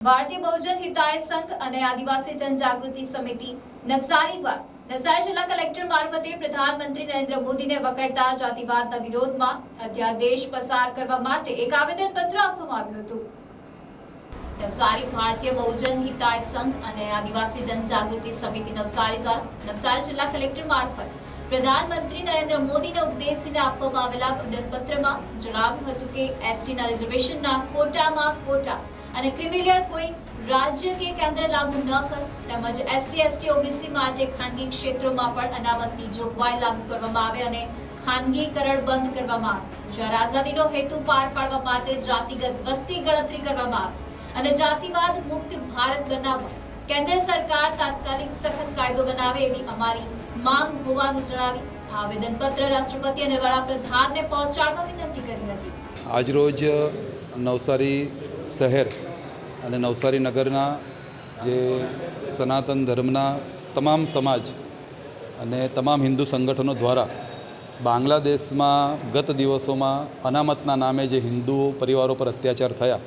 ભારતીય બહુજન હિતાય સંઘ અને આદિવાસી જનજાગૃતિ સમિતિ નવસારી દ્વારા નવસારી જિલ્લા કલેક્ટર મારફતે પ્રધાનમંત્રી નરેન્દ્ર મોદીને વકરતા જાતિવાદના વિરોધમાં અધ્યાદેશ પસાર કરવા માટે એક આવેદનપત્ર આપવામાં આવ્યું હતું. નવસારી ભારતીય બહુજન હિતાય સંઘ અને આદિવાસી જનજાગૃતિ સમિતિ નવસારી દ્વારા નવસારી જિલ્લા કલેક્ટર મારફત પ્રધાનમંત્રી નરેન્દ્ર મોદીને ઉદ્દેશીને આપવામાં આવેલા આવેદનપત્રમાં જણાવ્યું હતું કે એસટીના રિઝર્વેશનના કોટામાં કોટા અને ક્રિમિલિયર કોઈ રાજ્ય કે કેન્દ્ર લાગુ ન કરે, તેમજ એસસી એસટી ઓબીસી માટે ખાનગી ક્ષેત્રોમાં પણ અનામતની જોગવાઈ લાગુ કરવામાં આવે અને ખાનગીકરણ બંધ કરવામાં આવે. જ્યારે આઝાદીનો હેતુ પાર પાડવા માટે જાતિગત વસ્તી ગણતરી કરવામાં આવે અને જાતિવાદ મુક્ત ભારત બનાવવા, કેન્દ્ર સરકાર તાત્કાલિક સખત કાયદો બનાવે એવી અમારી માંગ હોવાનું જણાવી આવેદન આવેદનપત્ર રાષ્ટ્રપતિ અને વડાપ્રધાનને પહોંચાડવા વિનંતી કરી હતી. આજરોજ નવસારી શહેર અને નવસારી નગરના જે સનાતન ધર્મના તમામ સમાજ અને તમામ હિન્દુ સંગઠનો દ્વારા બાંગ્લાદેશમાં ગત દિવસોમાં અનામતના નામે જે હિન્દુ પરિવારો પર અત્યાચાર થયા,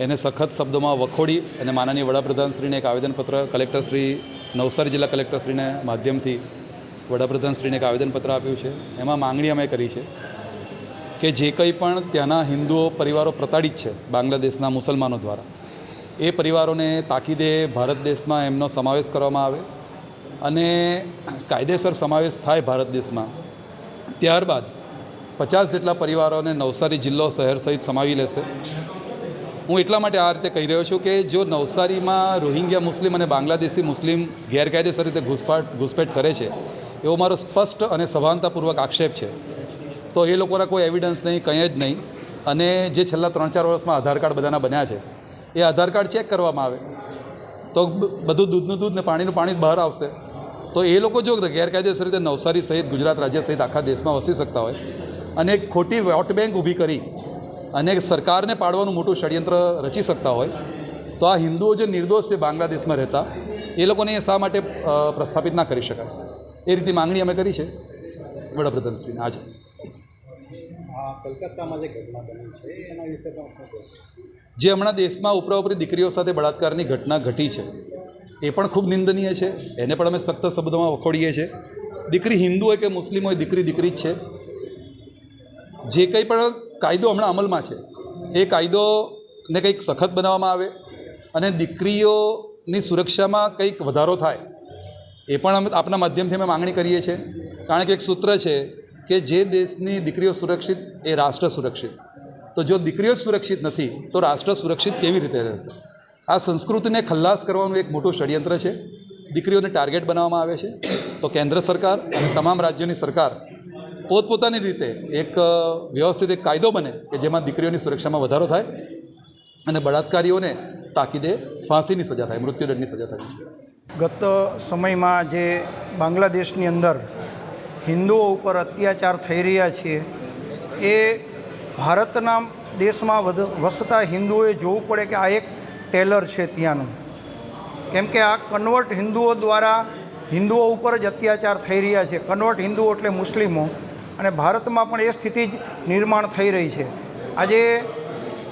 એને સખત શબ્દોમાં વખોડી અને માનનીય વડાપ્રધાનશ્રીને એક આવેદનપત્ર કલેક્ટરશ્રી નવસારી જિલ્લા કલેક્ટરશ્રીને માધ્યમથી વડાપ્રધાનશ્રીને એક આવેદનપત્ર આપ્યું છે. એમાં માંગણી અમે કરી છે. કે જે કંઈ પણ ત્યાંના હિન્દુઓ પરિવારો પ્રતાડિત છે, બાંગ્લાદેશના મુસલમાનો દ્વારા, એ પરિવારોને તાકીદે ભારત દેશમાં એમનો સમાવેશ કરવામાં આવે અને કાયદેસર સમાવેશ થાય ભારત દેશમાં. ત્યારબાદ પચાસ જેટલા પરિવારોને નવસારી જિલ્લો શહેર સહિત સમાવી લેશે. હું એટલા માટે આ રીતે કહી રહ્યો છું કે જો નવસારીમાં રોહિંગ્યા મુસ્લિમ અને બાંગ્લાદેશી મુસ્લિમ ગેરકાયદેસર રીતે ઘૂસપાટ, ઘૂસપેટ કરે છે, એવો મારો સ્પષ્ટ અને સભાનતાપૂર્વક આક્ષેપ છે. તો એ લોકોના કોઈ એવિડન્સ નહીં, કંઈ જ નહીં. અને જે છેલ્લા ત્રણ ચાર વર્ષમાં આધાર કાર્ડ બધાના બન્યા છે, એ આધાર કાર્ડ ચેક કરવામાં આવે. તો બધું દૂધનું દૂધ ને પાણીનું પાણી બહાર આવશે. તો એ લોકો જો ગેરકાયદેસર રીતે નવસારી સહિત, ગુજરાત રાજ્ય સહિત આખા દેશમાં વસી શકતા હોય, અને એક ખોટી વોટ બેંક ઊભી કરી, અને સરકારને પાડવાનું મોટું ષડયંત્ર રચી શકતા હોય, તો આ હિન્દુઓ જે નિર્દોષ છે બાંગ્લાદેશમાં રહેતા, એ લોકોને એ શા માટે પ્રસ્થાપિત ના કરી શકાય? એ રીતે માંગણી અમે કરી છે. વડાપ્રધાનશ્રીને આજે. કલકત્તામાં જે ઘટના બની છે, એના વિશે પણ શું જે હમણાં દેશમાં ઉપરાઉપરી દીકરીઓ સાથે બળાત્કારની ઘટના ઘટી છે, એ પણ ખૂબ નિંદનીય છે. એને પણ અમે સખ્ત શબ્દોમાં વખોડીએ છીએ. દીકરી હિન્દુ હોય કે મુસ્લિમ હોય, દીકરી દીકરી જ છે. જે કંઈ પણ કાયદો હમણાં અમલમાં છે, એ કાયદોને કંઈક સખત બનાવવામાં આવે અને દીકરીઓની સુરક્ષામાં કંઈક વધારો થાય, એ પણ અમે આપના માધ્યમથી અમે માગણી કરીએ છીએ. કારણ કે એક સૂત્ર છે કે જે દેશની દીકરીઓ સુરક્ષિત, એ રાષ્ટ્ર સુરક્ષિત. તો જો દીકરીઓ સુરક્ષિત નથી, તો રાષ્ટ્ર સુરક્ષિત કેવી રીતે રહેશે? આ સંસ્કૃતિને ખલ્લાસ કરવાનું એક મોટું ષડયંત્ર છે. દીકરીઓને ટાર્ગેટ બનાવવામાં આવે છે. તો કેન્દ્ર સરકાર અને તમામ રાજ્યોની સરકાર પોતપોતાની રીતે એક વ્યવસ્થિત એક કાયદો બને કે જેમાં દીકરીઓની સુરક્ષામાં વધારો થાય અને બળાત્કારીઓને તાકીદે ફાંસીની સજા થાય, મૃત્યુદંડની સજા થાય. ગત સમયમાં જે બાંગ્લાદેશની અંદર હિન્દુઓ ઉપર અત્યાચાર થઈ રહ્યા છે એ ભારતના દેશમાં વધ, વસતા હિન્દુઓએ જોવું પડે કે આ એક ટેલર છે ત્યાંનું. કેમ કે આ કન્વર્ટ હિન્દુઓ દ્વારા હિન્દુઓ ઉપર જ અત્યાચાર થઈ રહ્યા છે. કન્વર્ટ હિન્દુઓ એટલે મુસ્લિમો. અને ભારતમાં પણ એ સ્થિતિ જ નિર્માણ થઈ રહી છે. આજે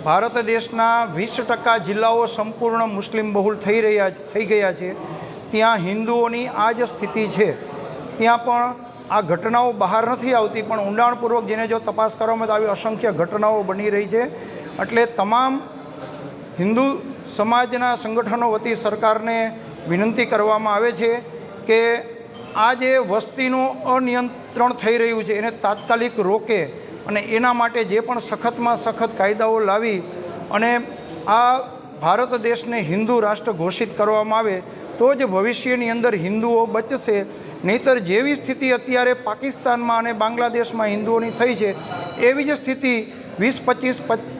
ભારત દેશના વીસ ટકા જિલ્લાઓ સંપૂર્ણ મુસ્લિમ બહુલ થઈ રહ્યા થઈ ગયા છે. ત્યાં હિન્દુઓની આ જ સ્થિતિ છે. ત્યાં પણ આ ઘટનાઓ બહાર નથી આવતી, પણ ઊંડાણપૂર્વક જેને જો તપાસ કરવામાં તો આવી, અસંખ્ય ઘટનાઓ બની રહી છે. એટલે તમામ હિન્દુ સમાજના સંગઠનો વતી સરકારને વિનંતી કરવામાં આવે છે કે આ જે વસ્તીનું અનિયંત્રણ થઈ રહ્યું છે, એને તાત્કાલિક રોકે અને એના માટે જે પણ સખતમાં સખત કાયદાઓ લાવી અને આ ભારત દેશને હિન્દુ રાષ્ટ્ર ઘોષિત કરવામાં આવે, તો જ ભવિષ્યની અંદર હિન્દુઓ બચશે. નહીતર જેવી સ્થિતિ અત્યારે પાકિસ્તાનમાં અને બાંગ્લાદેશમાં હિન્દુઓની થઈ છે, એવી જ સ્થિતિ વીસ, પચીસ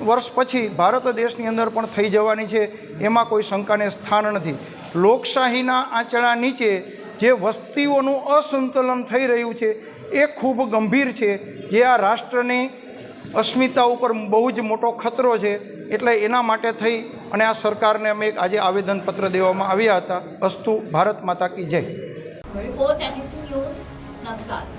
વર્ષ પછી ભારત દેશની અંદર પણ થઈ જવાની છે, એમાં કોઈ શંકાને સ્થાન નથી. લોકશાહીના આંચળા નીચે જે વસ્તીઓનું અસંતુલન થઈ રહ્યું છે, એ ખૂબ ગંભીર છે. જે આ રાષ્ટ્રની અસ્મિતા ઉપર બહુ જ મોટો ખતરો છે, એટલે એના માટે થઈ અને આ સરકારને અમે એક આજે આવેદનપત્ર દેવામાં આવ્યા હતા અસ્તુ ભારત માતા કી જય.